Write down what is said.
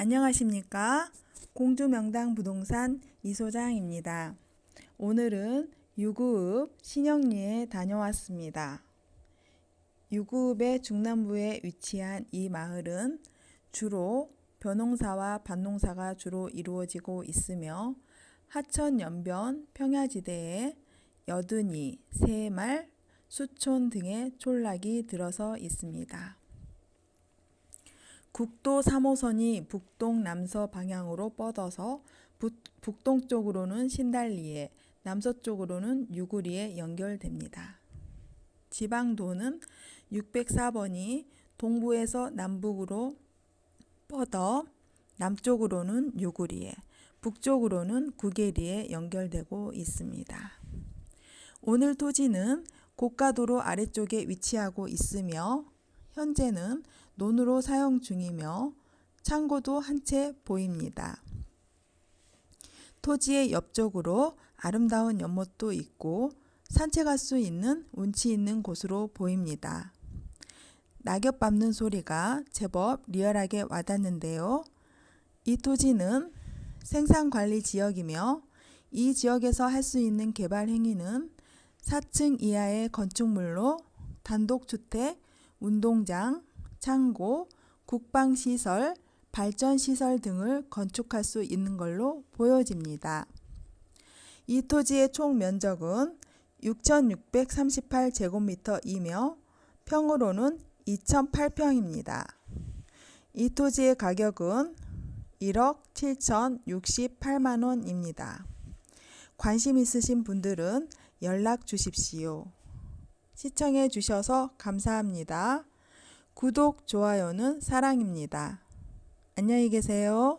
안녕하십니까. 공주명당 부동산 이소장입니다. 오늘은 유구읍 신영리에 다녀왔습니다. 유구읍의 중남부에 위치한 이 마을은 주로 벼농사와 밭농사가 주로 이루어지고 있으며 하천 연변 평야지대에 여든이, 새말, 수촌 등의 촌락이 들어서 있습니다. 국도 3호선이 북동 남서 방향으로 뻗어서 북, 북동쪽으로는 신달리에, 남서쪽으로는 유구리에 연결됩니다. 지방도는 604번이 동부에서 남북으로 뻗어 남쪽으로는 유구리에, 북쪽으로는 구계리에 연결되고 있습니다. 오늘 토지는 고가도로 아래쪽에 위치하고 있으며 현재는 논으로 사용 중이며 창고도 한 채 보입니다. 토지의 옆쪽으로 아름다운 연못도 있고 산책할 수 있는 운치 있는 곳으로 보입니다. 낙엽 밟는 소리가 제법 리얼하게 와닿는데요. 이 토지는 생산관리 지역이며 이 지역에서 할 수 있는 개발 행위는 4층 이하의 건축물로 단독주택, 운동장, 창고, 국방시설, 발전시설 등을 건축할 수 있는 걸로 보여집니다. 이 토지의 총 면적은 6,638제곱미터이며 평으로는 2,008평입니다. 이 토지의 가격은 1억 7,068만 원입니다. 관심 있으신 분들은 연락 주십시오. 시청해 주셔서 감사합니다. 구독, 좋아요는 사랑입니다. 안녕히 계세요.